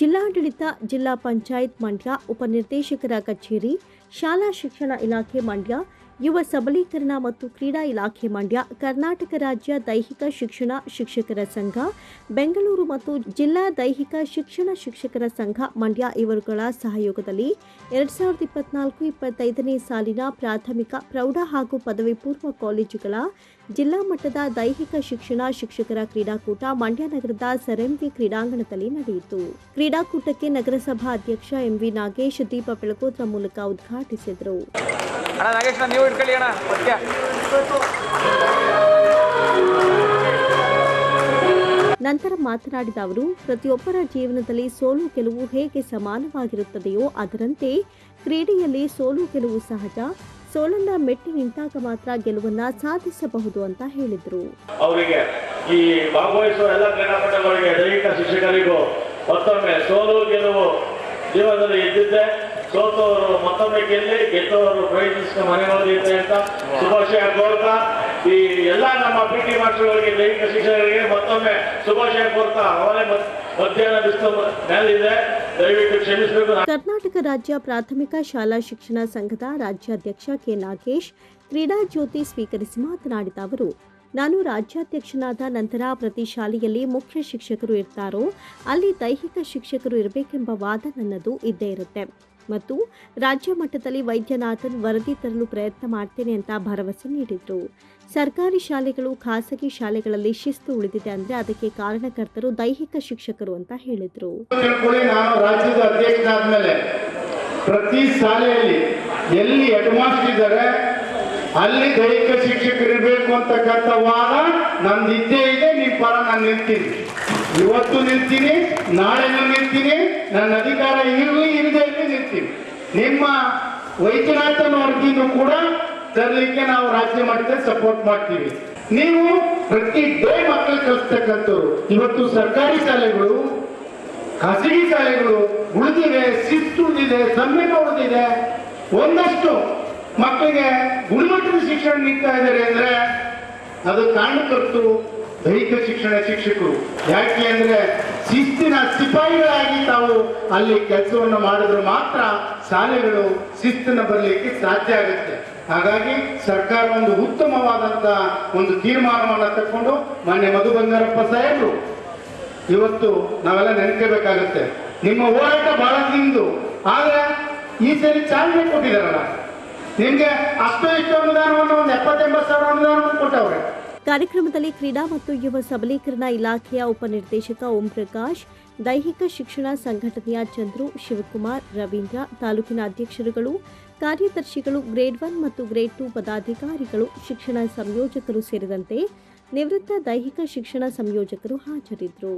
ಜಿಲ್ಲಾಡಳಿತ ಜಿಲ್ಲಾ ಪಂಚಾಯತ್ ಮಂಡ್ಯ ಉಪನಿರ್ದೇಶಕರ ಕಚೇರಿ ಶಾಲಾ ಶಿಕ್ಷಣ ಇಲಾಖೆ ಮಂಡ್ಯ ಯುವ ಸಬಲೀಕರಣ ಮತ್ತು ಕ್ರೀಡಾ ಇಲಾಖೆ ಮಂಡ್ಯ, ಕರ್ನಾಟಕ ರಾಜ್ಯ ದೈಹಿಕ ಶಿಕ್ಷಣ ಶಿಕ್ಷಕರ ಸಂಘ, ಬೆಂಗಳೂರು ಮತ್ತು ಜಿಲ್ಲಾ ದೈಹಿಕ ಶಿಕ್ಷಣ ಶಿಕ್ಷಕರ ಸಂಘ ಮಂಡ್ಯ ಇವರುಗಳ ಸಹಯೋಗದಲ್ಲಿ ಎರಡ್ ಸಾವಿರದ ಇಪ್ಪತ್ನಾಲ್ಕು ಇಪ್ಪತ್ತೈದನೇ ಸಾಲಿನ ಪ್ರಾಥಮಿಕ ಪ್ರೌಢ ಹಾಗೂ ಪದವಿ ಪೂರ್ವ ಕಾಲೇಜುಗಳ ಜಿಲ್ಲಾ ಮಟ್ಟದ ದೈಹಿಕ ಶಿಕ್ಷಣ ಶಿಕ್ಷಕರ ಕ್ರೀಡಾಕೂಟ ಮಂಡ್ಯ ನಗರದ ಸರಂಗಿ ಕ್ರೀಡಾಂಗಣದಲ್ಲಿ ನಡೆಯಿತು. ಕ್ರೀಡಾಕೂಟಕ್ಕೆ ನಗರಸಭಾ ಅಧ್ಯಕ್ಷ ಎಂವಿ ನಾಗೇಶ್ ದೀಪ ಬೆಳಗೋದ್ರ ಮೂಲಕ ಉದ್ಘಾಟಿಸಿದರು. ಅಣ್ಣ ನಾಗೇಶ್ ನೀವು ಇಟ್ಕೊಳ್ಳಿ ಅಣ್ಣ ಮುಖ್ಯ ನಂತರ ಮಾತನಾಡಿದ ಅವರು ಪ್ರತಿಯೊಬ್ಬರ ಜೀವನದಲ್ಲಿ ಸೋಲು ಗೆಲುವು ಹೇಗೆ ಸಮಾನವಾಗಿರುತ್ತದೆಯೋ ಅದರಂತೆ ಕ್ರೀಡೆಯಲ್ಲಿ ಸೋಲು ಗೆಲುವು ಸಹಜ ಸೋಲನ್ನ ಮೆಟ್ಟಿ ನಿಂತಾಗ ಮಾತ್ರ ಗೆಲುವನ್ನ ಸಾಧಿಸಬಹುದು ಅಂತ ಹೇಳಿದರು. ಅವರಿಗೆ ಈ ಭಾಗವಹಿಸುವ ಎಲ್ಲ ಕ್ರೀಡಾಪಟುಗಳಿಗೆ ದೈಹಿಕ ಶಿಕ್ಷಕರಿಗೂ ಮತ್ತೊಮ್ಮೆ ಸೋಲು ಗೆಲುವು ಜೀವನದಲ್ಲಿ ಇದ್ದಿದ್ದೆ ಸೋತವರು ಮತ್ತೊಮ್ಮೆ ಗೆಲ್ಲಿ, ಗೆದ್ದವರು ಪ್ರಯತ್ನಿಸಿದ ಮನೆ ಮಾಡಿದ್ದೆ ಅಂತ ಶುಭಾಶಯ ಕೋರ್ತಾ. ಈ ಎಲ್ಲ ನಮ್ಮ ಪಿ ಟಿ ಮಾಸ್ಟರ್ಗಳಿಗೆ ದೈಹಿಕ ಶಿಕ್ಷಕರಿಗೆ ಮತ್ತೊಮ್ಮೆ ಶುಭಾಶಯ ಕೋರ್ತಾ. ಅವರೇ ಮಧ್ಯಾಹ್ನ ಬಿಸಿಲು ಮೇಲಿದೆ ಕರ್ನಾಟಕ ರಾಜ್ಯ ಪ್ರಾಥಮಿಕ ಶಾಲಾ ಶಿಕ್ಷಣ ಸಂಘದ ರಾಜ್ಯಾಧ್ಯಕ್ಷ ಕೆ ನಾಗೇಶ್ ಕ್ರೀಡಾ ಜ್ಯೋತಿ ಸ್ವೀಕರಿಸಿ ಮಾತನಾಡಿದ ಅವರು, ನಾನು ರಾಜ್ಯಾಧ್ಯಕ್ಷನಾದ ನಂತರ ಪ್ರತಿ ಶಾಲೆಯಲ್ಲಿ ಮುಖ್ಯ ಶಿಕ್ಷಕರು ಇರ್ತಾರೋ, ಅಲ್ಲಿ ದೈಹಿಕ ಶಿಕ್ಷಕರು ಇರಬೇಕೆಂಬ ವಾದ ನನ್ನದು ಇದ್ದೇ ಇರುತ್ತೆ. ಮತ್ತು ರಾಜ್ಯ ಮಟ್ಟದಲ್ಲಿ ವೈದ್ಯನಾಥನ್ ವರದಿ ತರಲು ಪ್ರಯತ್ನ ಮಾಡ್ತೇನೆ ಅಂತ ಭರವಸೆ ನೀಡಿದರು. ಸರ್ಕಾರಿ ಶಾಲೆಗಳು ಖಾಸಗಿ ಶಾಲೆಗಳಲ್ಲಿ ಶಿಸ್ತು ಉಳಿದಿದೆ ಅಂದ್ರೆ ಅದಕ್ಕೆ ಕಾರಣಕರ್ತರು ದೈಹಿಕ ಶಿಕ್ಷಕರು ಅಂತ ಹೇಳಿದರು. ಪ್ರತಿ ಶಾಲೆಯಲ್ಲಿ ಎಲ್ಲಿ ಇದ್ದಾರೆ, ಅಲ್ಲಿ ದೈಹಿಕ ಶಿಕ್ಷಕರು ಇರಬೇಕು ಅಂತಕ್ಕಂಥ ವಾದ ನಮ್ದು ಇದ್ದೇ ಇದೆ. ನೀವು ಪರ, ನಾನು ನಿಲ್ತೀನಿ ಇವತ್ತು ನಿಲ್ತೀನಿ ನಾಳೆನೂ ನಿಲ್ತೀನಿ ನನ್ನ ಅಧಿಕಾರ ಇರಲಿ, ಇರದೇ ನಿಲ್ತೀನಿ ನಿಮ್ಮ ವೈದ್ಯನಾಥನ್ ವರದಿನೂ ಕೂಡ ತರಲಿಕ್ಕೆ ನಾವು ರಾಜ್ಯ ಮಟ್ಟದಲ್ಲಿ ಸಪೋರ್ಟ್ ಮಾಡ್ತೀವಿ. ನೀವು ಪ್ರತಿ ಡೇ ಮಕ್ಕಳು ಕಲಿಸ್ತಕ್ಕಂಥವ್ರು ಇವತ್ತು ಸರ್ಕಾರಿ ಶಾಲೆಗಳು, ಖಾಸಗಿ ಶಾಲೆಗಳು ಉಳಿದಿವೆ, ಶಿಸ್ತು ಉಳಿದಿದೆ ಸಂಯಮ ಉಳಿದಿದೆ. ಒಂದಷ್ಟು ಮಕ್ಕಳಿಗೆ ಗುಣಮಟ್ಟದ ಶಿಕ್ಷಣ ನೀಡ್ತಾ ಇದ್ದಾರೆ ಅಂದ್ರೆ ಅದು ಕಾರಣಕರ್ತರು, ದೈಹಿಕ ಶಿಕ್ಷಣ ಶಿಕ್ಷಕರು. ಯಾಕೆ ಅಂದ್ರೆ ಶಿಸ್ತಿನ ಸಿಪಾಯಿಗಳಾಗಿ ತಾವು ಅಲ್ಲಿ ಕೆಲಸವನ್ನು ಮಾಡಿದ್ರೆ ಮಾತ್ರ ಶಾಲೆಗಳು ಶಿಸ್ತಿನ ಬರಲಿಕ್ಕೆ ಸಾಧ್ಯ ಆಗುತ್ತೆ. ಹಾಗಾಗಿ ಸರ್ಕಾರ ಒಂದು ಉತ್ತಮವಾದಂತ ಒಂದು ತೀರ್ಮಾನವನ್ನು ತಕೊಂಡು ಮಾನ್ಯ ಮಧು ಬಂಗಾರಪ್ಪ ಸಾಹೇಬರು, ಇವತ್ತು ನಾವೆಲ್ಲ ನೆನಪಬೇಕಾಗತ್ತೆ ನಿಮ್ಮ ಹೋರಾಟ ಬಹಳ ಹಿಂದು ಆದ್ರೆ ಈ ಸರಿ ಚಾಲನೆ ಕೊಟ್ಟಿದಾರಲ್ಲ ನಿಮ್ಗೆ ಅಷ್ಟು ಇಷ್ಟು ಅನುದಾನವನ್ನು ಒಂದು ಎಪ್ಪತ್ತೆಂಬತ್ತು ಸಾವಿರ ಅನುದಾನವನ್ನು ಕೊಟ್ಟವ್ರೆ. ಕಾರ್ಯಕ್ರಮದಲ್ಲಿ ಕ್ರೀಡಾ ಮತ್ತು ಯುವ ಸಬಲೀಕರಣ ಇಲಾಖೆಯ ಉಪನಿರ್ದೇಶಕ ಓಂ ಪ್ರಕಾಶ್ ದೈಹಿಕ ಶಿಕ್ಷಣ ಸಂಘಟನೆಯ ಚಂದ್ರು ಶಿವಕುಮಾರ್, ರವೀಂದ್ರ ತಾಲೂಕಿನ ಅಧ್ಯಕ್ಷರುಗಳು, ಕಾರ್ಯದರ್ಶಿಗಳು ಗ್ರೇಡ್ ಒನ್ ಮತ್ತು ಗ್ರೇಡ್ ಟು ಪದಾಧಿಕಾರಿಗಳು, ಶಿಕ್ಷಣ ಸಂಯೋಜಕರು ಸೇರಿದಂತೆ ನಿವೃತ್ತ ದೈಹಿಕ ಶಿಕ್ಷಣ ಸಂಯೋಜಕರು ಹಾಜರಿದ್ದರು.